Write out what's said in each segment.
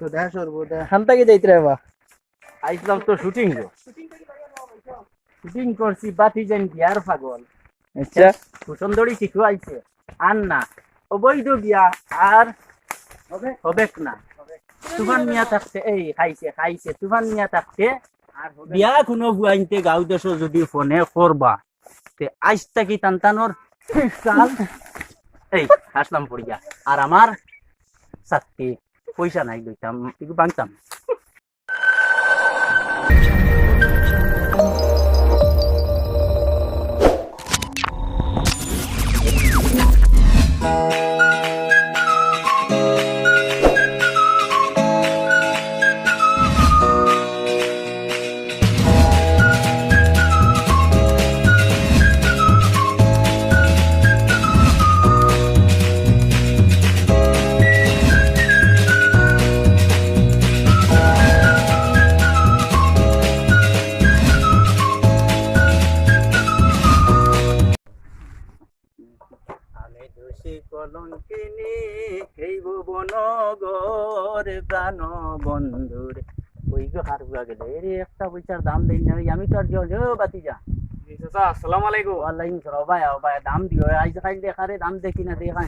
তো দেখা সরবো দেখা। খান্তাকে যাইতে রেবা আইসলাম তো শুটিং শুটিং করছি বাতি যেন বিয়ার পাগল? আচ্ছা। সুন্দরী শিশু আইছে আর না। অবৈধ বিয়া আর হবেক না। তুফান মিয়া থাকতে এই খাইছে খাইছে। তুফান মিয়া থাকতে বিয়া কোনো বুয়াইনতে গাঁও দেশ যদি ফোনে করবা তে আইস থাকি টানটানোর এই আসলাম পড়িয়া। আর আমার সাথে পয়সা নাই লইতাম একটু বাংতাম আমি রে একটা পয়সার দাম দেই না আমি তো আর জল বাতি যা আসসালামু আলাইকুম ওয়ালাইকুম সালাম ভাই ও ভাই দাম দিও আইজ খাই দেখা রে দাম দেখি না দেখা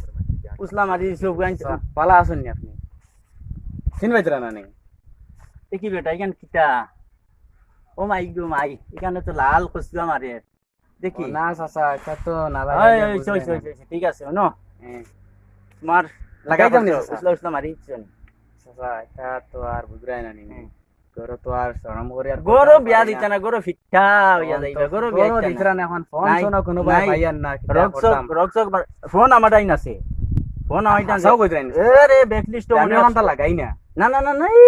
উসলাম আজি সব গাইন পালা আসুন নি আপনি চিন বাইতরা না নেই দেখি বেটা এখান কিটা ও মাই গো মাই এখানে তো লাল কসবা মারে দেখি না চাচা এটা তো না ওই, ওই, চল, চল, চল, ঠিক আছে ন তোমার লাগাই যাম নি চাচা? উসলা উসলা মারি চল চাচা এটা তো আর বুঝরাই না নি গরো তো আর শরম করে আর গরো বিয়া দিতে না গরো ফিটা হইয়া যাইবে গরো বিয়া গরো। দিতরা না এখন ফোন শোনো কোনো ভাই নাই। না রক্সক রক্সক ফোন আমার টাইন আছে ফোন আমার টাইন হাসাও কইতরাই না আরে ব্যাকলিস্ট মনে এখন তা লাগাই না। না না না নাই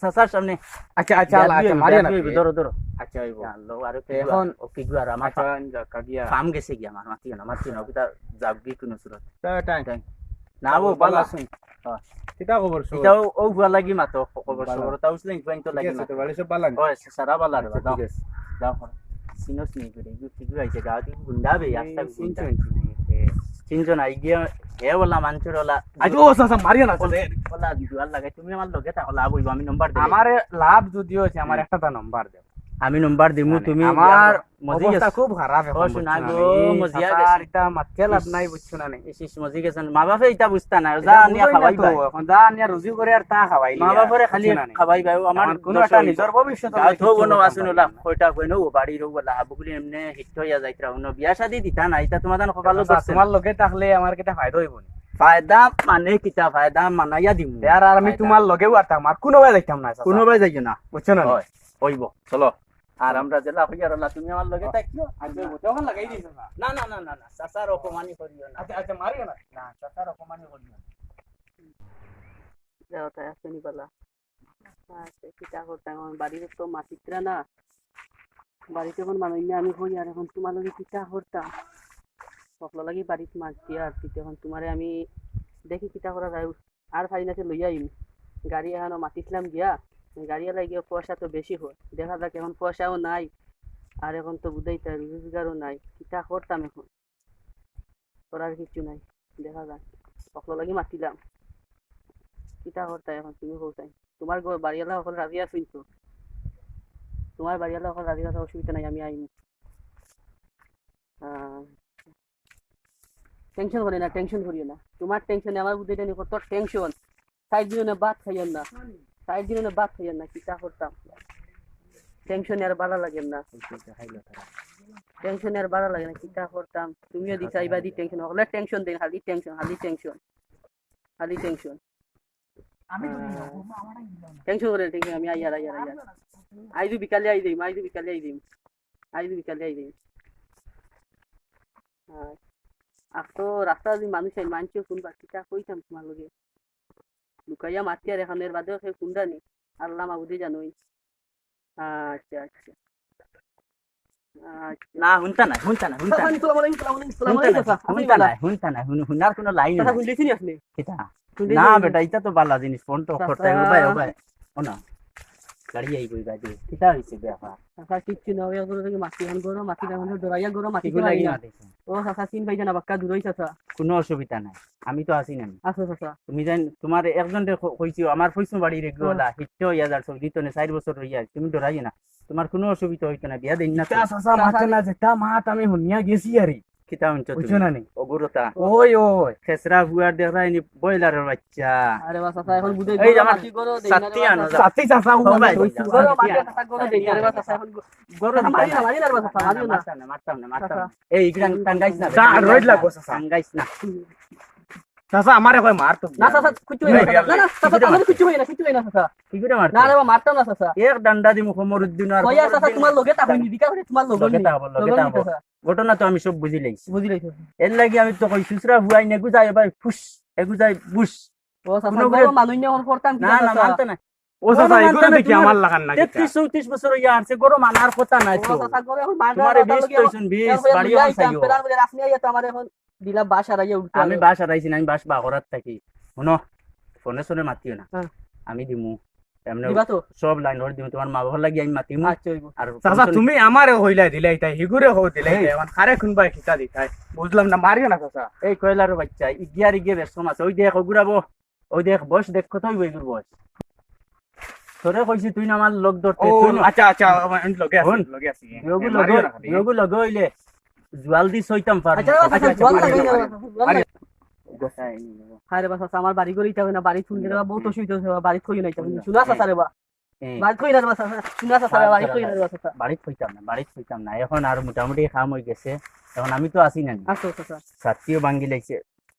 সাসার সামনে। আচ্ছা আচ্ছা আচ্ছা মারিয়া না। ধরো ধরো। আচ্ছা হইব। আল্লাহ আরে এখন- ও কি গুয়ার আমার আচ্ছা কাগিয়া ফার্ম গেছে কি আমার মাতি না মাতি না ওটা যাবগি কোন সুরত। টাইম না ও বালা। শুন কিতা খবর সব এটাও ও গুয়া লাগি মাতো খবর বালা। তাও উসলেন পয়েন্ট তো লাগি মাতো। বাড়ি সব বালান? ও সারা বালা রে আচ্ছা, দাও দাও সিনোস নেই করে ইগু কি গুয়াইছে গাওতি গুন্ডা বে আস্তা গুন্ডা তিনজন আই গিয়া হে বলা মানচুর ওলা। আজ ও চাচা মারিয়া না ওলা জুয়ার লাগাই তুমি আমার লগে লাভ হইব আমি নম্বর দিই আমার লাভ যদিও আছে আমার একটা তা নাম্বার দেব আমি নম্বর দিমু তুমি আমার অবস্থা খুব খারাপ এখন ও, শোনা গো, মজিয়া গেছে। এটা মাতকে লাভ নাই বুঝছ না নি? ইসিস মজি গেছেন মা বাপে এটা বুঝতা না যা নিয়া বুঝোই না খাওয়াই তো, বাই। এখন। যা নিয়া রুজি করে আর তা খাওয়াই মা বাপরে খালি খাওয়াই বাই। আমার আমার কোনো একটা নিজের ভবিষ্যৎ গাঁত হোক কোনো আসুন ওলা কইটা কই নো বাড়ির হোক বলা বুকুলি এমনে হিট হইয়া যাইতরা উনো বিয়া শাদি দিতা না এটা তোমাদের কপালো চাচা, তোমার লগে থাকলে আমার কিটা ফায়দা হইব নি ফায়দা মানে কিতা? ফায়দা মানাইয়া দিমু। আর আমি তোমার লগেও আর কোনো ভাই দেখতাম না। কোনো বাই যাইও না। বুঝছ না হইব। চলো। আর আমরা জেলা হইয়া রলা তুমি আমার লগে থাকিও তখন লাগাই চাচা। না। না না না না চাচার অপমানি করিও না। আচ্ছা আচ্ছা মারিও না। না চাচার অপমানি করিও না। দেওয়াটা আসেনি বলা আচ্ছা কিতা করতাম এখন বাড়িতে তো মাতিত্রা না। বাড়িতে এখন মানুষ নিয়ে আমি হই আর এখন তোমার লগে কিতা করতাম সকল লাগি বাড়িতে মাছ দিয়া আর তিতে এখন তোমারে আমি দেখি কিতা করা যায় আর ফাইনাতে লইয়া আইম। গাড়ি এখানো মাতিছিলাম গিয়া। গাড়ি এলাই গিয়ে পয়সা তো বেশি হয়। দেখা যাক, এখন পয়সাও নাই, আর এখন তো বুঝাই তাই রোজগারও নাই। কিতা করতাম এখন? করার কিছু নাই, দেখা যাক। সকল লাগি মাতিলাম। কিতা করতে এখন, তুমি বলতাই তোমার বাড়িওয়ালা সকল রাজি আছেন তো? তোমার বাড়িওয়ালা সকল রাজি আছে অসুবিধা নাই, আমি আইম টেনশন করি না টেনশন করিও না। তোমার টেনশনে আমার বুঝে কত টেনশন সাইড দিনে বাদ খাইয়েন না। সাইড দিনে বাদ খাইয়েন না কিতা করতাম। টেনশনে আর ভালো লাগে না। টেনশনে আর ভালো লাগে না কিতা করতাম। তুমিও দি চাইবা দি টেনশন সকলে টেনশন দেন খালি টেনশন খালি টেনশন খালি টেনশন টেনশন করে টেনশন আমি আইয়ার আইয়ার আইয়ার আইজু বিকালে আই দিম আইজু বিকালে আই দিম। আইজু বিকালে আই দিম। আর তো রাস্তা যদি মানুষ আই মানছে কোনবা কিতা কইতাম তোমার লগে? লুকাইয়া মাতিয়া আর এখানের বাদেও সে কোনটা নি আল্লাহ মাবুদি জানোই। আচ্ছা আচ্ছা। আচ্ছা। না শুনতা না শুনতা না শুনতা শুনার কোনো লাইন কথা নাই। নি বেটা এটা তো বালা জিনিস ফোন তো। করতে ভাই ভাই ও না গাড়ি আইব বাইদে কিতা হইছে ব্যাপার চাচা কিচ্ছু না ওই ওগুলো থেকে মাটি আন গরো মাটি এখন দৌড়াইয়া গরো মাটি এগুলো লাগি ও চাচা চিন পাই না বাক্কা দূরই চাচা কোনো অসুবিধা নাই। আমি তো আছি না আছো চাচা। তুমি জান তোমার একজন কইছি আমার কইছো বাড়ি রে গলা হিচ্ছ ইয়াদার সব দিত না চার বছর রইয়া তুমি ডরাই না। তোমার কোনো অসুবিধা হইতো না বিয়া দিন না তো। চাচা মাথা না যেটা মাত আমি শুনিয়া গেছি আরে কিতা হইছো বুঝছ না নি? অগুরতা ওই ওই খেসরা বুয়ার দেখাই নি বয়লারের বাচ্চা। আরে বা চাচা এখন বুঝে এই আমার মাটি গরো দেই সাথী আনো যা। চাচা ও ভাই, গরো মাটি চাচা গরো দেই আরে বা চাচা এখন গরু চাচা, মারি না মারি না মারতাম না মারতাম না মারতাম এই ইগরান টাঙ্গাইছ না। যা, রোদ লাগবো, চাচা। টাঙ্গাইছ না। চাচা আমারে কই মার না চাচা কুচু হই না। না না চাচা আমার কুচু হই না কুচু হই না চাচা। কি করে মারতাম না রে বা মারতাম না চাচা। এক ডান্ডা দি মুখ মরুদ্দিন আর কইয়া চাচা তোমার লগে তা হইনি দিকা তোমার লগে ঘটনা তো আমি সব বুঝি লাইছি বুঝি লাইছো এর লাগি আমি তো কই সুসরা হুয়াই নেগু যায় ভাই ফুস এগু যায় বুস ও গরো মানুষ নিয়ে এখন করতাম কি না না মানতে না ও গরু এগুলো দেখি আমার লাগান না তেত্রিশ চৌত্রিশ বছর ইয়া আছে গরু মানার কথা নাই ও তো। চাচা গরো এখন মারনা তোমার বিষ তৈছুন বিষ বাড়ি চাইও রাসনি আইয়া তো আমার এখন দিলা বাস আর আইয়া উঠতে আমি বাস হারাইছি না আমি বাস বাগরাত থাকি। শুনো ফোনে শোনে মাতিও না। হ্যাঁ। আমি দিমু। সব লাইন ধরে দিমু তোমার মা বাবার লাগি আমি মাতিমু। আচ্ছা আর চাচা তুমি আমারে হইলাই দিলাই তাই হিগুরে হো দিলাই আমার খারে খুনবাই খিতা দিতাই বুঝলাম না মারিও না চাচা। এই কয়লার বাচ্চা ইগিয়ার ইগিয়ে ব্যস্ত আছে ওই দেখ ওগুরাবো ওই দেখ বয়স দেখ কত হইব এগুর তোরে কইছি তুই না আমার লোক ধরতে ও তুই না- আচ্ছা আচ্ছা লগে আছে লগে আছে। বিয়োগু এ, লগ মারিও না খালি। বিয়োগু লগ হইলে জুয়াল দি সইতাম পার হায় রে বা চাচা আমার বাড়ি গড়ি যাবে না বাড়ি শুনলে রে বহুত অসুবিধা হচ্ছে বা বাড়ি থই নাই শুনা চাচা রে বা বাড়ি থই না রে শুনা চাচা রে বাড়ি থই না রে বা না না এখন আর মোটামুটি কাম হয়ে গেছে। এখন আমি তো আছি না আচ্ছা চাচা সাথীও ভাঙ্গি লাগছে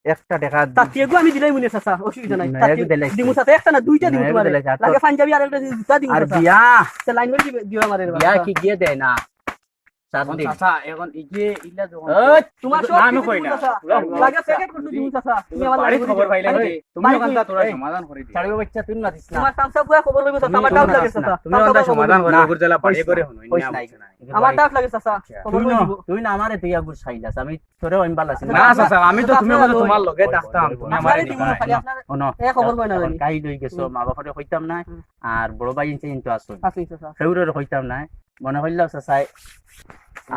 একটা টাকা তাতিয়েগু আমি দিলাই মনে অসুবিধা নাই। দিমু একটা না দুইটা দিমু তোমারে লাগে পাঞ্জাবি আর একটা জুতা দিমু আর বিয়া! সে লাইন করে দিও আমারে বিয়া কি গিয়ে দেয় না? আর বড় ভাই আসো সেউরের কইতাম না। মনে হইলাও চাই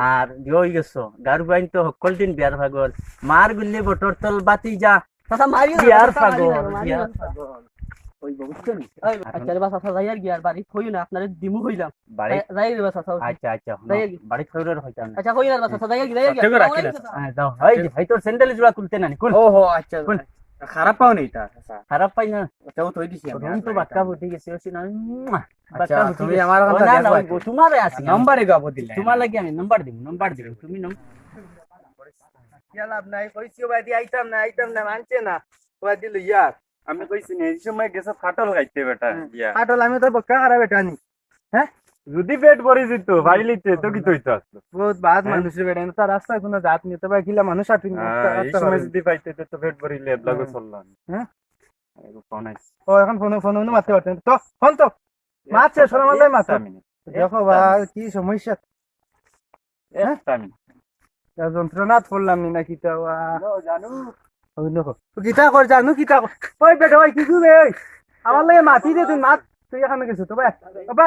আর দিও গেছো। গারু বাইন তো সকল দিন বিয়ার ভাগল মার গুল্লি বটর তল বাতি যা। চাচা বিয়ার পাগল বিয়ার। পাগল। আচ্ছা। না না না না নি? খারাপ পাও নেই তা খারাপ পাই না ওটাও থই দিছি আমি তো বাক্কা ফুটি গেছে ওসি না আচ্ছা, তুমি আমার কথা না, না, দেখো তোমারে আছি। নম্বরে গাবো দিলে তোমার লাগি আমি নাম্বার দিব নাম্বার দিব তুমি নাম লাভ নাই কইছি বাদি আইতাম না আইতাম না মানছে না ওয়া দিল ইয়ার আমি কইছি না এই সময় গেছে ফাটল খাইতে বেটা ইয়া ফাটল আমি তো বক্কা করা বেটা নি হ্যাঁ যদি পেট ভরে যেত ভাইলিতে তো কি তৈতো আসলো বহুত বাদ মানুষের বেটা না রাস্তায় কোনো জাত নিতে ভাই কিলা মানুষ আটি এই সময় যদি পাইতে তো পেট ভরিলে লাগো চললাম। হ্যাঁ। ফোন আইছে ও এখন ফোন ফোন মারতে পারতেন। তো ফোন তো। মারছে সরমালে মারতে দেখো বা কি সমস্যা। হ্যাঁ? যন্ত্রণাত পড়লাম নি নাকি তা জানু। ওই দেখো কিতা কর জানু কিতা কর। ওই বেটা ওই কিছু রে আমার লাগে মাতি দে তুই মাত। তুই এখানে গেছো তো ভাই বাবা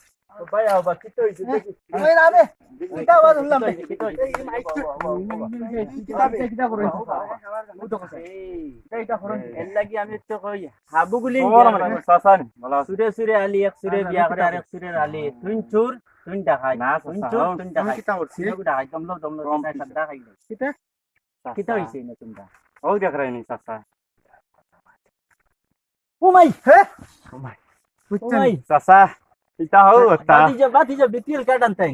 কিতা চাচা নি তোমরা বউ দেখ রাই নি চাচা ও মাই হে ও ও মাই চাচা বিপিএল কার্ড আনতাই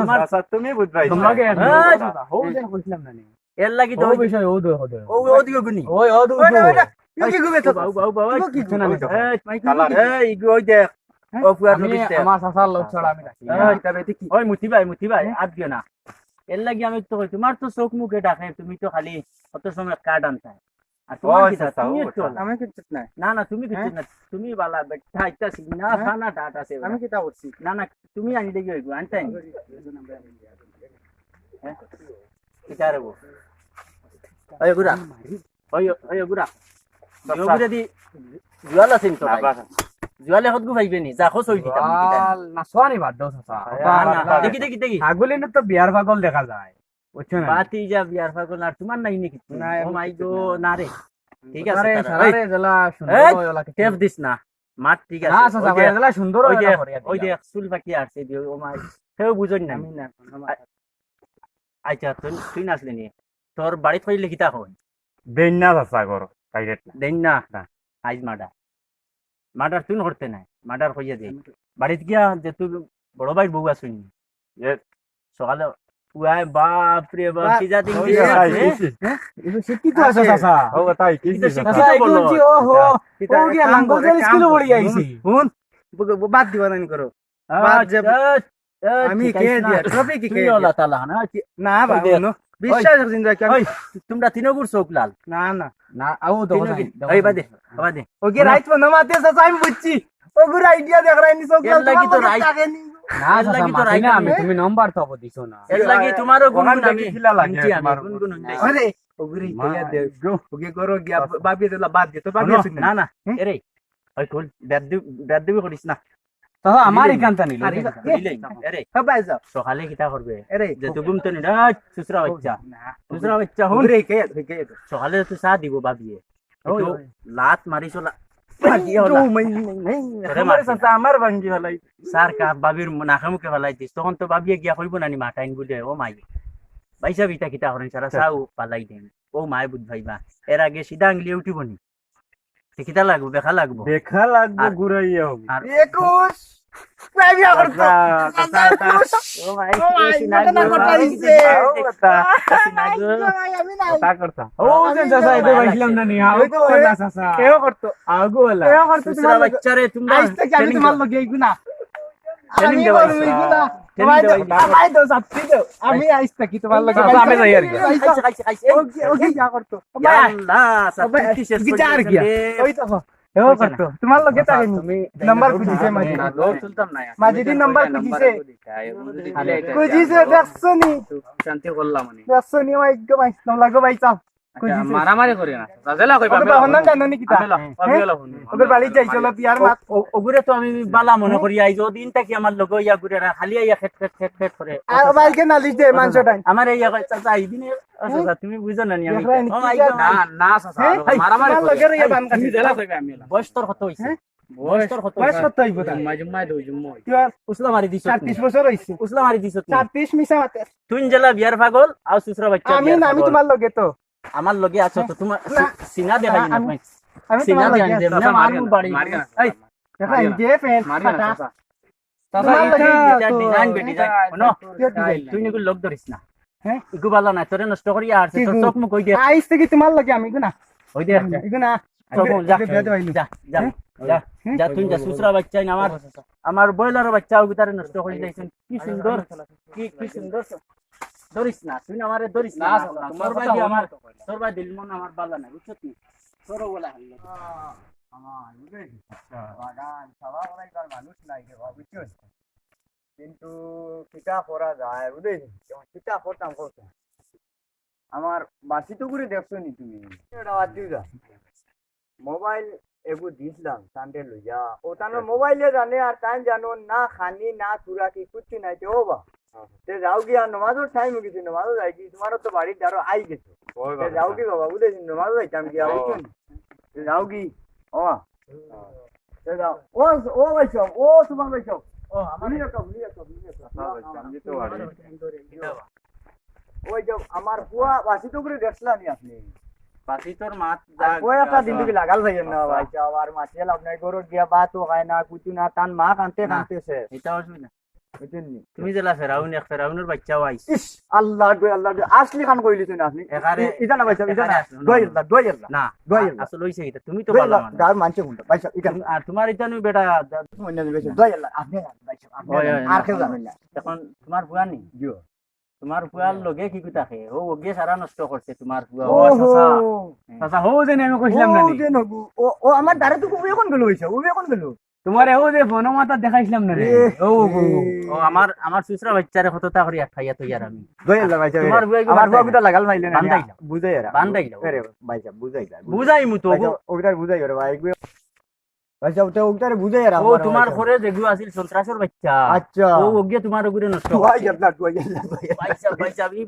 তোমার চাচা তুমি বুঝবাই আমি আমার সাসার লোক ছড়া আমি রাখি তবে কি ওই মুতি ভাই মুতি ভাই আদ দিও না এর লাগি আমি তো কই, তোমার তো চোখ মুখে ডাকে তুমি তো খালি অত সময় কার্ড আনতে আর তোমার কি তা? তুমি ও, একটু। আমি কিছু না। না তুমি কিছু না তুমি বালা বেটা আইতাছি না হ্যাঁ? খানা ডাট আছে আমি কিতা করছি? না না তুমি আনি দেখি হইব আনতে কিটা রে ওই গুড়া। ওই ওই গুড়া। গুড়া দি জুয়াল আছেন তো জুয়ালে হত গু ভাইবে নি যা খোঁজ হই দিতাম কিটা। নাচোয়ানি বাদ দাও চাচা না, না, দেখি দেখি দেখি। ছাগলি তো বিয়ার পাগল দেখা যায়। বুঝছ না? বাতি যা বিয়ার পাগল আর তোমার নাই নাকি? নাই, ও মাই গো না? রে। ঠিক আছে আরে তারা। জেলা সুন্দর টেপ দিস না। মাত ঠিক আছে জেলা সুন্দর ওই ওই চুল আসছে দিয়ে ও মাই। সেও বুঝন না আমি না আচ্ছা তুই তুই নাচলি নি? তোর বাড়িত হইলে কিতা হয় দেন না চাচা ঘর ডাইরেক্ট দেন না। আজ মার্ডার। তুই করতে নাই মার্ডার হইয়া দে। বাড়িত গিয়া যে তুই বড় ভাই বউ আসুন. সকালে উয়াই বাপ রে বাপ কি জাতি ওই যে ভাই, কিসি? এগুলো শিক্ষিত আছে চাচা। ও তাই কি শিক্ষিত বলো। হচ্ছে, ও হো লাঙ্গল জল স্কুল পড়ি আইছি শুন বাদ দিবা না করো। বাদ যে- আমি কে দিয়া? ট্রফি কি কে তুই দিয়া? না না ওই নো বিশ্বাস করছিস না কেন তোমরা তিনগুর চোখ লাল। না না। না আও তো তিনগুর- বাদে বাদে। ওকে রাইট ফোন মাতে চাচা আমি বুঝছি। ওগুর আইডিয়া দেখ রাইনি সব এর লাগি তো রাইট না চাচা তো না আমি। তুমি নম্বর তো দিছো না। এর লাগি তোমারও গুনগুন আমি খিলা লাগে শুনছি গুনগুন আরে ওগুরি দিয়া দে ওকে করো গিয়া বাবি দিলা বাদ দে তো বাবি শোনো, না না এরে ওই কুল বেদবি করিস না। চাচা আমার এখানটা নিল আরে, বুঝলেই? যাও। সকালে কিতা করবে? আরে যে নি সুসরা বাচ্চা। সুসরা বাচ্চা হুন। ওগুরি কে সকালে তুই চা দিব ভাবিয়ে ওই, লাত মারছি তখন তো বাবিয়ে গিয়া কইব নানি মাটাইন বলে ও মাই বাইসা বিটা কিতা করেন সারা চাও পালাই দেন ও মায় বুধ ভাইবা এর আগে সিধা আঙলি উঠিব নি কিতা লাগবো বেখা লাগবো দেখা লাগবে ঘুরাইয়া একুশ বিয়া করতো আমি আইস থাকি তোমার লগে চাচা, আমি যাই আর কি। খাইছে খাইছে খাইছে ওকে ওকে যা করতো ইয়াল্লা ওবে, সাথে শেষ করে। ওই তো এও করতো তোমার লগে তাই তুমি নাম্বার খুঁজিছে মাঝে। না, লোক তুলতাম না মাঝিদি নাম্বার খুঁজিছে খুঁজিছে দেখছ নি শান্তি করলাম দেখছ নি আমার একদম আইস নাম লাগো ভাই চাও মারামারি করি না। চাচা কইবা ওকে বাহন জানো নি কিতা ওকে বাড়ি যাইছিল বিয়ার মাত। ওগুরে তো আমি বালা মনে করি আইজ দিনটা কি আমার লগ ইয়া গুরে না খালি আইয়া খেট খেট খেট খেট করে আর ভাইকে নালিশ দে মাংসটা আমার ইয়া কয়, চাচা আইদিনে ও চাচা তুমি বুঝো না নি আমি? দেখরা নি ও কি মাই যা- গড না না চাচা? মারামারি লগে রে বান কাটি জেলা কইবা আমি বয়স তোর কত হইছে বয়স তোর কত বয়স কত হইব তার জুম্মাই জুম্মাই দই তুই উসলা মারি দিছ 36 বছর হইছে উসলা মারি দিছ 36 মিছা মাতে। তুই জেলা বিয়ার পাগল আর সুসরা বাচ্চা আমি না আমি তোমার লগে তো আমার লগে আছো তো তোমার না। সিনা দেখাই না আমি- ভাই সিনা দেখাই না মারমু বাড়ি। না, এই দেখা যে ফ্যান না ফাটা। চাচা। তোমার এটা ডিজাইন বেটি যায় শোনো তুই নিকু লগ ধরিস না। হ্যাঁ? ইগু বালা না তোরে নষ্ট করি আর তোর? চোখ মুখ কই দে আইস থেকে তোমার লগে আমি গুনা কই দে ইগুনা চোখ মুখ যা যা। যা যা যা তুই যা সুসরা বাচ্চা না আমার আমার বয়লার বাচ্চা ওগু তারে নষ্ট করে দিয়েছেন? কি সুন্দর কি কি সুন্দর। ধরিস না তুই আমারে ধরিস না তোর ভাই আমার তোর ভাই দিল মন আমার বালা না বুঝছিস তুই তোর বলা হল বাগান সবা করাইবার মানুষ নাই রে বাবা কিন্তু কিতা যায় বুঝলি? কিতা আমার বাসি তো করে দেখছ নি তুমি? এটা বাদ দিও যা। মোবাইল এগু দিছিলাম সানডে লইয়া। ও তানোর মোবাইলে জানে আর তাই জানো না খানি না তুরা কি কুচ্ছি নাই তে হয়ে ও। তে যাও ও ও ভাইসব ও সুমান ভাইসব ও আমার ভুলি রাখো ভুলি রাখো ভুলি রাখো ওই যে আমার বুয়া বাসি তো করে দেখছিলাম আপনি? বাসি তোর মাত ওই একটা দিন থেকে লাগাল ভাই না ভাই চাও আর মাছেল আপনার গরুর গিয়া বাত খায় না কুচু না তান মা কানতে। কানতেছে। এটা অসুবিধা তুমি জেলা ফেরাউন এক ফেরাউনের বাচ্চাও আইস ইস আল্লাহ গো আল্লাহ আসলি খান কইলি তুই আপনি এখানে- ইটা না ভাই ইটা না। আসলো, না, দোয়াই না। আল্লাহ দোয়াই আল্লাহ না দোয়াই আল্লাহ আসলে হইছে এটা। তুমি তো ভালো মানুষ। গার মানছে গুন্ডা ভাই ইটা আর তোমার এটা নই বেটা দিবেছে দোয়াই আল্লাহ আপনি ভাই আপনি ওই, ওই, আর কেউ জানেন না। এখন তোমার বুয়া নেই? জিও। তোমার ফুয়ার লগে কি কুতাকে ও ওগে সারা নষ্ট করছে তোমার ফুয়া ও হো আমি না আমার দ্বারা তো উবে কোন গেল হইছে উবে কোন গেল। তোমার ও যে বনমাতা দেখাইছিলাম না রে? ও ও আমার আমার সুসরা বাচ্চারে কতটা করে আঠাইয়া তো ইয়ার আমি। গইলা ভাইছা তোমার বুয়াই গো আমার বান্ধাই বাবুটা লাগাল মাইলে না বান্ধাই দাও। বুঝাই এরা বান্ধাই দাও। আরে ভাইছা বুঝাইলা বুঝাইমু তো ভাইছা ওটার বুঝাই করে ভাই ভাইছা ওটা ওটার বুঝাই এরা ও তোমার ঘরে যেগুলো আছিল সন্ত্রাসের বাচ্চা। আচ্ছা। ও ওগে তোমার ওগুলো নষ্ট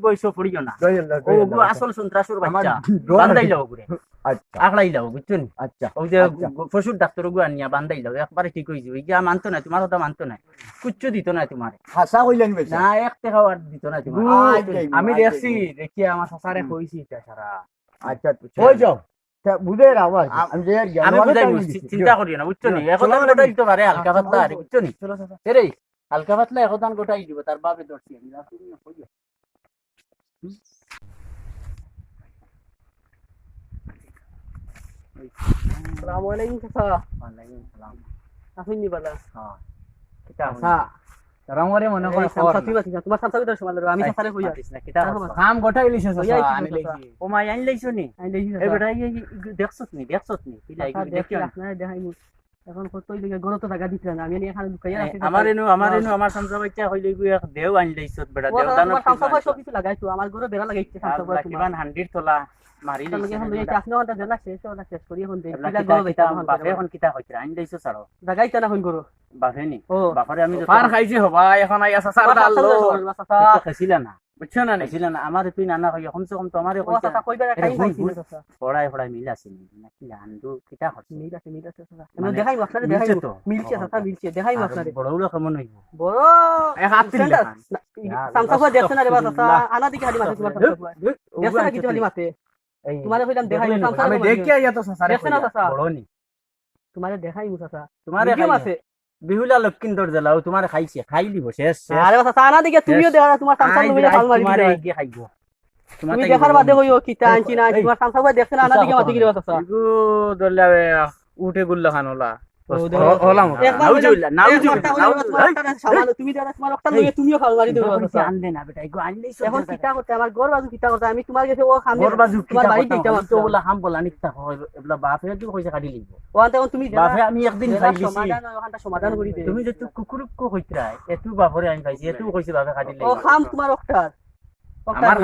বয়স পড়িও না। ও ওগুলো আসল সন্ত্রাসের বাচ্চা। লাও আচ্ছা। আখলাই লাও আচ্ছা ওই যে আচ্ছা। পশুর ডাক্তার ওগুলো আনিয়া বান্ধাই লাও একবারে ঠিক গিয়া মানতো না তোমার কথা মানতো না। কুচ্ছ দিত না তোমার। হাসা কইলেন বেশি। না এক টাকা আর দিত না তোমার। আমি দেখছি। দেখি আমার চাচারে কইছি এটা সারা। আচ্ছা ওই যাও? বুঝাই আবার আমি যে আমি বুঝাই টাইম বুঝছি, দিছি। চিন্তা করিও না বুঝছ নি? এখন চলো, গোটাই দিতে পারে হালকা পাতলা আরে বুঝছ নি? এরে হালকা পাতলা এখন গোটাই দিব তার বাবে আমি। আসসালামু আলাইকুম হ্যাঁ, কিতা? মনে করে তোমার আমি না, কিতা কাম। লইছি ও আইন লাইছো নি? বেটা এই দেখছস নি দেখছস নি? দেখি না। দেখাই মু এখন কতই দিকে গরো তো টাকা না আমি এখানে লুকাইয়া রাখি আমার এনু আমার এনু আমার সামসা বাচ্চা হইলে গু দেও আইন লাইছত বেটা। দেও চাচা, সামসা সব কিছু লাগাইছো আমার গরো বেড়া লাগাইছে সামসা কিমান হান্ডির তোলা। মারি এখন ওটা জেলা শেষ ওটা শেষ করি এখন দেই কিলা বাপে এখন কিতা হইছে আইন লাইছো ছাড়ো লাগাইতে না হইন গরো বাপে নি বাপরে আমি পার খাইছে হবা এখন আইয়া চাচার তোমার ডাল চাচা লো। লইয়া চাচা খাইছিলা না বুঝছ না নি না আমার তুই নানা কই কমসে কম তোমারে ও কইতা কইবা টাইম পাইছি হুই। না চাচা পড়াই পড়াই মিল আছে নি হচ্ছে মিল আছে মিল আছে আমি দেখাই আপনারে দেখাই তো। মিলছে চাচা মিলছে দেখাই আপনারে বড় বড় কেমন হইব বড় এক হাত তিন সেন্টার। লেখান। সামসা ভাই দেখছ না রে বা আনা দিকে হালি মাতে তোমার সামসা ভাই দেখছ না কিছু হালি মাতে এই তোমারে কইলাম দেখাই আমি দেখি আইয়া তো চাচারে দেখছ না সাসা চাচা? বড় নি তোমারে দেখাই চাচা। তোমারে কি আছে। বিহুলা লক্ষিন্দর জেলাও তোমারে খাইছে খাই দিব শেষ। আরে সাসা আনা দিকে তুমিও দেখা তোমার সামসা আই ভালো মারি তোমারে। এগিয়ে খাইব। তুমি দেখার বাদে নি। কইও কিতা আনছি না তোমার সামসা দেখছ না আনা দিকে মাটি গিরে সাসা ইগু দল্লা উঠে গুল্লা খান আমি তোমার কাছে ও খামে ঘর বাজু তোমার বাড়ি দিতাম তো ওগুলা হাম বলা নিকতা হয় এবলা বাপে তো কইছে কাটি লিখব ওখান তুমি বাপে আমি একদিন খাই দিছি সমাধান ওখানটা সমাধান করি দে। তুমি যে তুই কুকুরুক কইতরা এতু বাপরে আমি পাইছি এতু কইছে বাপে কাটি ও খাম তোমার অক্টার আমার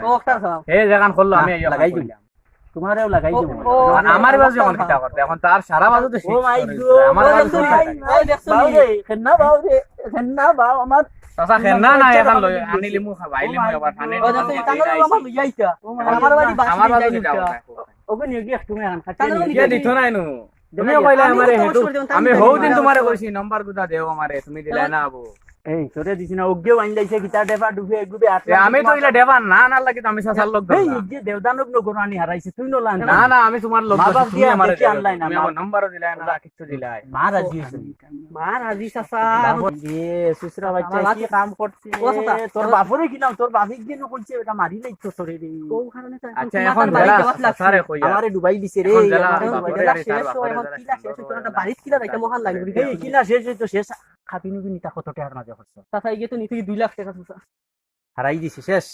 ও অক্টার খাম এই জায়গান করল আমি লাগাই লাগাই দিম তোমারেও লাগাই ও, দিব ও, আমার বাজু করতে এখন তার সারা বাজু তো ও মাই গড আমার ও, বাজু দেখছ নি? থাকে? ও, দেখছ খেন্না বাউ আমার চাচা খেলনা না এখন লই আনিলি মু খাবাইলি মু এবার আনি ও, দেখছ নি? আমার লইয়া আইতা। আমার বাড়ি বাসি আমার বাজু যাই কিটা নিয়ে গিয়ে তুমি এখন খাতে নিয়ে দিত নাই নু তুমি কইলা আমি আমারে আমি দিন তোমারে কইছি নাম্বার গুদা দেও আমারে তুমি দিলা না আবু। এই তোরে দিছি না ওগেও আইন লাইছে গিটার ডেবা ডুবে গুবে আট আমি তো ইলা দেবা না না লাগি তো আমি সাসার লোক এই ধরলাম। দেবদানব নগর আনি হারাইছে তুই। না। না আমি তোমার লোক মা বাপ ধরছি, তুমি দিয়া আমারে দেখি আনলাই না, আমার নাম্বারও দিলাই না কিচ্ছু দিলাই। মা রাজি হইছে মার আজি দিয়ে সুসরা বাচ্চা কি কাম করছে তোর তোর- বাপরে কিলাম তোর বাপিক দিয়ে কইছে এটা মারি লাইছো তোরে রে কোন কারণে আচ্ছা এখন জেলা। আমারে ডুবাই দিছে রে জেলা বাপরে শেষ তার এখন কিলা শেষ শেষ হইতো না, কিলা যাইতে মহান লাগবে। কিলা শেষ হইতো শেষ। খাবি নিবি নিতা কত টাকার মাঝে খরচ চাচা ইয়ে তো নিতে দুই লাখ টাকা হারাই দিছে শেষ।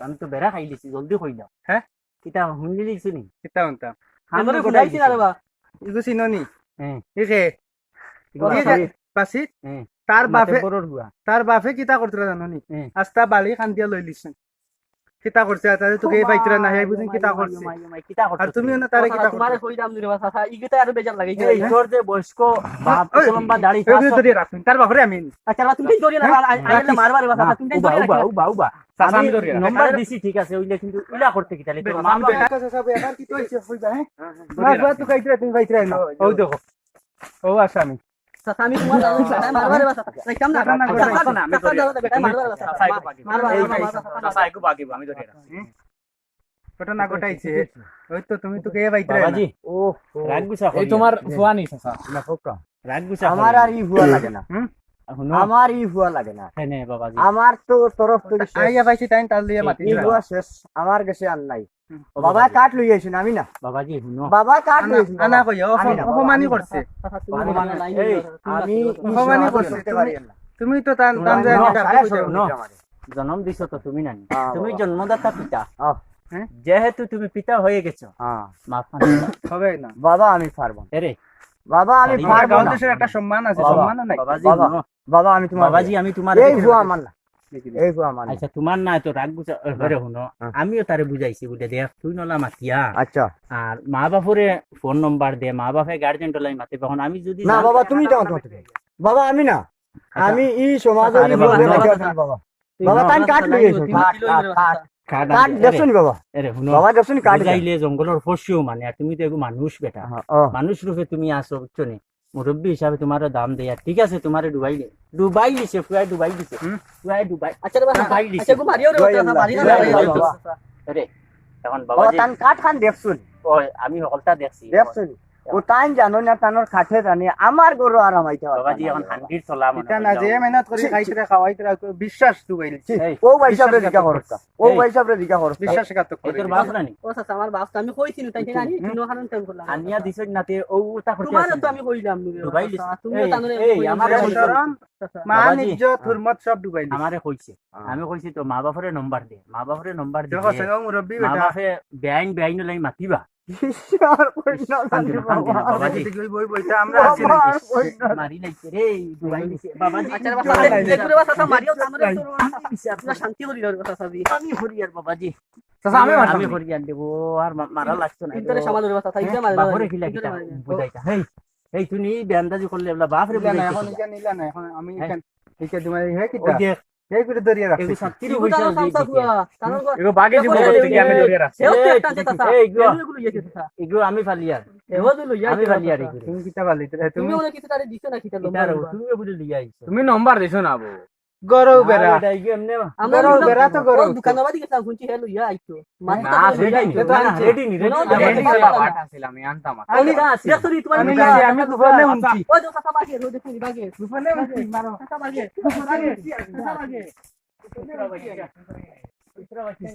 আমি তো বেড়া খাই দিছি জলদি কই দাও। হ্যাঁ? কিতা শুনলি লিখছি নি কিতা উনতা আমারে গোটাই গোটাইছি না? রে ইগু চিননি হ্যাঁ। ইকে ঠিক আছে। পাছিত হ্যাঁ। তার বাপে বড়র হুয়া তার বাপে কিতা করতরা জাননি? হ্যাঁ। আস্তা বালি খান্দিয়া লই লিছেন কিতা করছে তারে তোকে এই বাইতরা না হাই বুঝিন কিতা করছে কিতা করছে আর তুমিও না তারে কিতা তোমারে কই দাম দিরে বা চাচা ইগে তো আরও বেজার লাগে। এই তোর যে বয়স্ক বাপ লম্বা দাড়ি রাখুন তার বাপরে আমি আচ্ছা বা তুমি ধরে না আইলে মারবারে বা চাচা তুমি না উবা উবা চাচা আমি আমি ধরে রাখি। নম্বর দিছি ঠিক আছে ওইলে কিন্তু ইলা করতে কি তাহলে তোর সব এবার কি তোইছে হইবা হ্যাঁ না বাবা তুই কাইতরা তুমি বাইতরা না ও দেখো। ও আচ্ছা আমি তোমার মারবারে না, আমি ঘটনা ঘটাইছে ওই তো তুমি তো বাবাজি ও রাগ গুছা এই তোমার না ফোকরা রাগ গুছা আমার আর ই হুয়া লাগে না আমার ই হুয়া লাগে না হ্যাঁ নে বাবাজি আমার তো তরফ থেকে শেষ। আইয়া পাইছি তাই তার লিয়ে মাতি ই হুয়া শেষ আমার কাছে আর নাই বাবা কাঠ লই আইছেন আমি না। বাবাজি শুনো বাবা কাঠ লই আনা- আইছেন আনা কই আমি না, বাবা, অপমানি করছে মানে আমি রাখতে পারো। অপমানি করছে, তুমি- না তো তান তান যায় না। না। জন্ম দিছো তো তুমি নানি। হ্যাঁ, তুমি জন্মদাতা পিতা। হ্যাঁ? যেহেতু তুমি পিতা হয়ে গেছো। মাফ হবে না। বাবা আমি পারব না। এরে বাবা আমি পারব দেশের একটা সম্মান আছে সম্মান নাই। বাবাজি বাবা, বাবা আমি তোমার বাবাজি আমি তোমার এই ভুয়া আমার এই ভুয়া আমার না। আচ্ছা তোমার না তো রাগ বুঝা হরে। আমিও তারে বুঝাইছি বুঝে দেখ তুই নলা মাতিয়া। আচ্ছা। আর মা বাপরে ফোন নম্বর দে মা বাপে গার্জেন টলাই মাতে তখন আমি যদি না বাবা তুমি তোমার তোমার বাবা আমি না। আচ্ছা। আমি ই সমাজের বাবা, বাবা, দেখে আছেন বাবা। তুই বাবা ন- লই দেখছেন বাবা। দেখছেন বুঝাইলে জঙ্গলের ফসিও মানে তুমি তো এগো মানুষ বেটা। মানুষ রূপে তুমি আসো বুঝছ নি মুরব্বী হিসাবে তোমার দাম দেয়া ঠিক আছে তোমার ডুবাই দে ডুবাই দিছে ফুয়াই ডুবাই দিছে হুম। ফুয়াই ডুবাই আচ্ছা রে বাবা, ডুবাই দিছে আচ্ছা, গো মারিও রে, জয় চাচা, আল্লাহ, মারি না, জয় মারি না, আল্লাহ, চাচা। আরে এখন বাবা বাবাজি তান কাঠ খান দেখছুন ওই আমি সকলটা দেখছি দেখছুন ও তাই জানো না তানোর কাঠে জানি আমার গরু আরাম আইতে পারবে বাবাজি না। এখন হান্ডির চলা মনে এটা না যে মেহনত করে খাইতে খাওয়াইতে বিশ্বাস ডুবাইল ছি, ও ভাই সাহেব বিশ্বাসঘাতক করতা ও ভাই সাহেব জিজ্ঞা করতা বিশ্বাসঘাতক এই করে তোর বাপ নানি ও চাচা, আমার বাপ তো আমি তাই করলাম। আনিয়া দিছ ও তা করতে তো আমি কইলাম, তানোরে এই, আমার। মান ইজ্জত হুরমত সব আমারে কইছে আমি কইছি তো মা বাপরে নম্বর দে মা বাপরে নম্বর দে দেখো সঙ্গে মুরব্বী মা বেটা। বাপে বেআইন বেআইন লাই মাতিবা। শান্তি রে আচ্ছা রে রে করি রে। আমি হরিয়ার বাবাজি। চাচা, আমি মারতাম। আমি নি। হরিয়ার দেব আর মারা লাগতো না। রে এই তুমি বেন্দাজি করলে বাপরে নিলা এখন নিলা না, এখন আমি হ্যাঁ। রাখছি। হইছে এগো বাগে করতে আমি রাখছি। এগুলো এও তুমি কিতা বালি তুমি তুমি মনে দিছো না কিতা। তুমি বলে লিয়া আইছো তুমি নম্বর দিছো না বউ গরৌ বেড়া গরৌ বেড়া তো গরৌ দোকানবাদি গেছিলাম, শুনছি হে লইয়া আইছো। না সেটাই তো না রেডি নি রেডি না, নি, না, রেডি না, নি। না, বাট আছিল আমি আনতাম আমি না আছি। তোমার আমি লইয়া আমি গুফনে শুনছি ওই দেখো, চাচা বাগে, ওই দেখো, বাগে। গুফনে শুনছি মারো চাচা বাগে, বাগে, চাচা বাগে।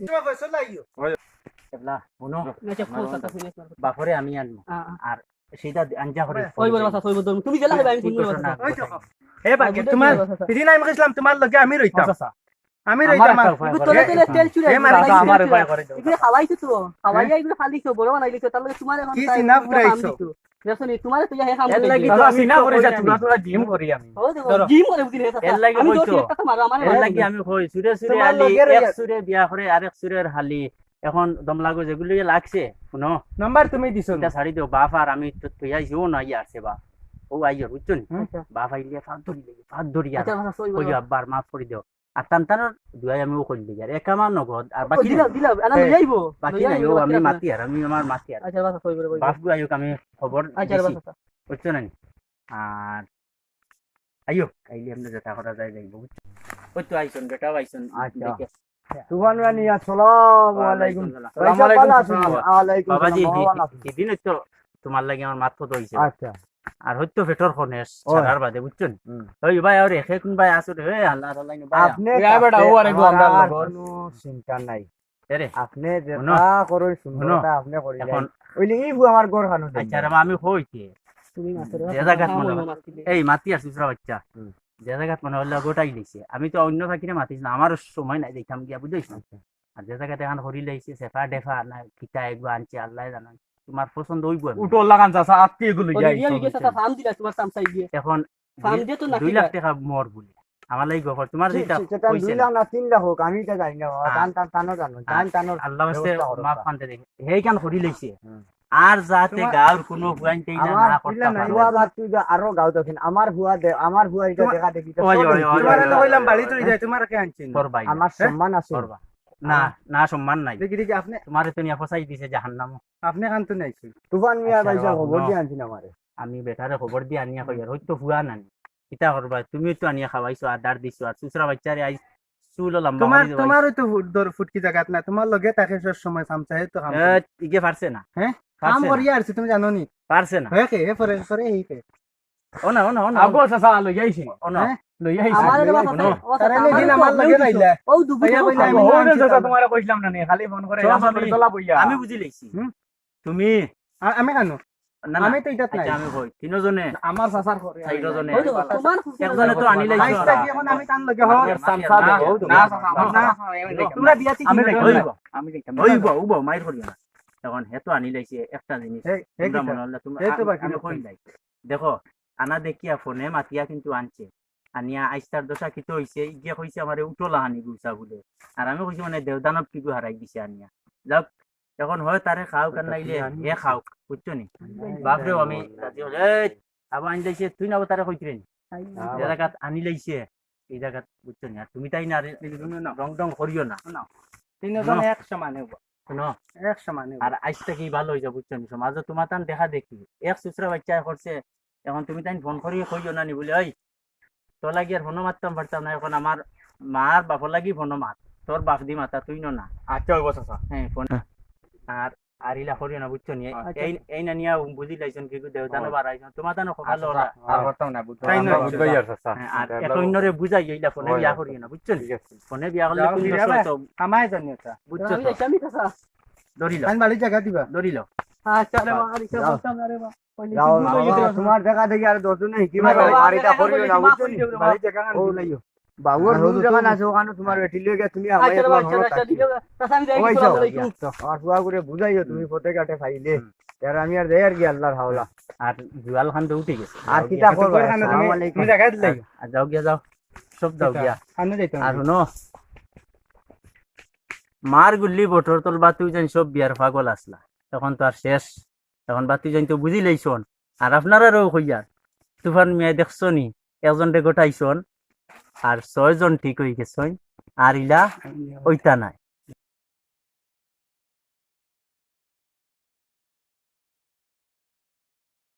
তোমার কইছো লাইও এবলা শুনো খোল, চাচা, শুনে শোনো। বাপরে আমি আনব। আর সেটা আঞ্জা করে ওই বলে বাসা, ওই বলে তুমি জেলা খাইবা, আমি ঠিক শুনব করছ না। বাসা। এ বাগে তোমার সেদিন আমি কইছিলাম তোমার লগে আমি রইতাম আমি রইতাম একটা আর- উপায় এগুলো করে তোলে তোলে তেল চুরে, এ আমার উপায় করে দাও এগুলো খাওয়াইছো তো, খাওয়াইয়া এগুলো খালিছো, বড় বানাইলিছো, তার লগে তোমার এখন কি তাই চিনা এগুলো কাম ফুরাইছো? দিছো। দেখছ তো হে কাম করে লাগি তো সিনা করে যা জানি। তোরা তোরা জিম করি আমি। ও দেখো, জিম করে বুঝলি হে এর লাগি আমি কইছো। একটা মারো, আমার এর লাগি আমি কই সুরে সুরে আলি এক সুরে বিয়া করে আরেক সুরের হালি এখন দম লাগো যেগুলো লাগছে শুনো নাম্বার তুমি দিছো এটা ছাড়ি দিও বাপ আর আমি তো তুই আইছি না ইয়া আছে বা ও বুঝছ নি আচ্ছা, বাপ আইলে ফাঁদ ধরি লাগে ফাঁদ ধরি আর আচ্ছা, কই বলো। আব্বার মাফ করে দিও আর টান টানোর দুয়াই আমি ও করি দিই আর একা মান নগদ আর বাকি দিলাম। দিলাম, আনা লইয়া আইবো। বাকি নাই ও আমি। মাতি আর আমি আমার মাতি আর আচ্ছা, বাসা, সই বলে। বাপ গু আইক আমি খবর আচ্ছা, বাসা, বুঝছ না নি? আর আইও কাইলে আমরা যেটা করা যায় যাইব বুঝছ ওই তো আইছন বেটাও আইছন আচ্ছা। দেখে। তুফান রানী আসসালামু আলাইকুম। ওয়ালাইকুম ভাই সাহেব ভালো আছেন আসসালাম। ওয়ালাইকুম বাবাজি আসসালাম, ভালো আছেন? সেদিন তো তোমার লাগে আমার মাথা তো হইছে। আচ্ছা। আর হয়তো পেটর খনেস ছাড়ার বাদে বুঝছেন? ওই ভাই আর এখে কোন ভাই আসো রে? এই আল্লাহ আল্লাহ ভাই। আপনি ইয়া বেটা, ও আরে গো, আমরা কোনো চিন্তা নাই। এরে আপনি যেটা করুন সুন্দরতা আপনি করিলেন এখন ওইলে এই আমার ঘর খানো আচ্ছা আমি তুমি। এই মাতি আর সুসরা বাচ্চা। জায়গাত মনে হলে গোটাই দিছে আমি তো অন্য থাকিনে মাতিস না আমার সময় নাই দেখাম গিয়া বুঝাইছ না আর যে জায়গাতে এখন হরি লাইছে সেফা ডেফা না কিতা একবার আনছে আল্লাহ জানান তোমার পছন্দ হইব। উটো লাগান চাচা আজকে এগুলো। এখন দুই- লাখ। টাকা মর বলি আমার লাগি গফর তোমার যেটা কইছে দুই না। লাখ না তিন লাখ হোক আমি তো জানি না। হ্যাঁ। টান টান টানো জানো টান আল্লাহ মাফ। কানতে দেখে সেইখান হরি লাইছে হুম। আর যাতে গাঁর কোনো ফুয়াইনতে আমার না করতে নাই, পারে ভুয়া ভাবছি যে আরও গাঁও দেখেন আমার ভুয়া দে আমার ভুয়া এটা দেখা দেখি তো ওই, ওই, ওই, তোমার এত কইলাম বাড়ি তুই যাই তোমার কে আনছেন তোর ভাই আমার হ্যাঁ? সম্মান আছে। তোর ভাই। না না সম্মান নাই। দেখি দেখি আপনি তোমার তো নিয়ে ফসাই দিছে জাহান্নাম। আপনি কান্ত নাইছি তুফান মিয়া আচ্ছা, পয়সা বাবা, খবর ন। দিয়ে আনছেন আমারে আমি বেটারে খবর দি আনিয়া কই আর হয়তো ফুয়া নানি। কিতা করবা তুমি তো আনিয়া খাওয়াইছো আদার দিছো আর সুসরা বাচ্চারে আই তোমার তোমারও তো ফুট- দর ফুটকি জায়গাত না তোমার লগে তাকে সব সময় সামচা হে তো ইগে পারছে না। হ্যাঁ? কাম না, করিয়া আসছি তুমি জানো নি পারছে না। হয়ে কে হে পরে পরে এই কে ও না ও না ও না। চাচা লই যাইছি ও না? লই আমার আইছি। কথা- কথা- তারা আমার তো আমার লাগে নাইলে ও দুবু আমি ও, আনছি দাদা, তোমারে কইলাম না নি, খালি ফোন করে রাস্তা চলা বইয়া। আমি বুঝি লাইছি? তুমি আমি কেন না না আমি তো নাই। আচ্ছা আমি কই তিনজনে। আমার ওই তো, তোমার একজনে তো আনি লাইছো এখন আমি কান লগে আমার সামসা না, দেবো, না, তোমার। না, তোমরা না। বিয়াতে আমি হইব আমি যাইতাম না। হইব উব মাইর করিও না এখন হে আনি লাইছে একটা জিনিস দেখো আনা দেখিয়া ফোনে মাতিয়া কিন্তু আনছে। আনিয়া আইস্তার দশা কিতো হইছে ইগে কইছে আমারে উঠলা হানি গুছা বলে। আর আমি কইছি মানে দেবদানব কিগু হারাই দিছে আনিয়া। যাক এখন হয় তারে খাও কান নাইলে হে খাও বুঝছ নি? বাপরেও আমি আবার আনি লাইছে তুই না? তারে কইছিলেন জায়গাত আনি লাইছে এই জায়গাত বুঝছ নি? আর তুমি তাই না রে- রং টং করিও না। তিনজন এক সমানে হব। আর আজটা কি ভালো হয়েছে বুঝছ নি? সমাজে তোমার তান দেখা দেখি। এক সুসরা বাচ্চা করছে এখন তুমি তাই ফোন করিয়ে কইও না নি বলে ওই তোর লাগি আর ফোনও মারতাম পারতাম না। এখন আমার মার বাপর লাগি ফোনও মার। তোর বাপ দি মাতা তুই ন। না আচ্ছা, হইব চাচা। হ্যাঁ ফোন আর আরিলা করিও না বুঝছ নি। এই এই না নিয়া বুঝি লাইছন কি দেবদানো বার আইছন তোমার তানো সকাল আচ্ছা, আর হতাম না বুঝছ? নয়, বুঝছ। আর চাচা। আর এক অন্যরে বুঝাই এইলা ফোনে বিয়া। করিও না বুঝছ নি ফোনে বিয়া করলে যাও, তুমি ফিরে দোষ তো আমায় জানি এটা। বুঝছ আমি তো আমি চাচা। ধরিল আইন বাড়ি জায়গা দিবা ধরিল আচ্ছা রে মা, আর যাও। করতাম না মা। তোমার জায়গা দেখি আর দশ নেই কি বাড়িটা করিও না বুঝছ নি? বাড়ি জায়গা ও, দিলাইও বাবুর রুম তুমি- আছে ওখানে তোমার বেটি লইগে তুমি আচ্ছা তোমার হলো আচ্ছা, আচ্ছা, ঠিক আছে। চাচা, আমি যাই, ওই আসসালামু যাও, আলাইকুম। আর ফুয়া করে বুঝাইও তুমি ফতে কাটে খাইলে আর আমি আর দেয় আর আল্লাহর হাওলা। আর জুয়াল খান তো উঠে গেছে আর কিতা করবা আসসালামু আলাইকুম তুমি দিলাই আর যাও গিয়া যাও। সব যাও গিয়া। আমি। যাইতাম আর শুনো মার গুল্লি বটর তল বা তুই জানি সব বিয়ার পাগল আসলা এখন তো আর শেষ। এখন বা তুই জানি তো বুঝি লাইছন আর আপনারারও কইয়ার তুফান মিয়া দেখছ নি একজন রে গোটাইছন। আর ছয়জন ঠিক হয়ে গেছে আর ইলা ওইটা নাই।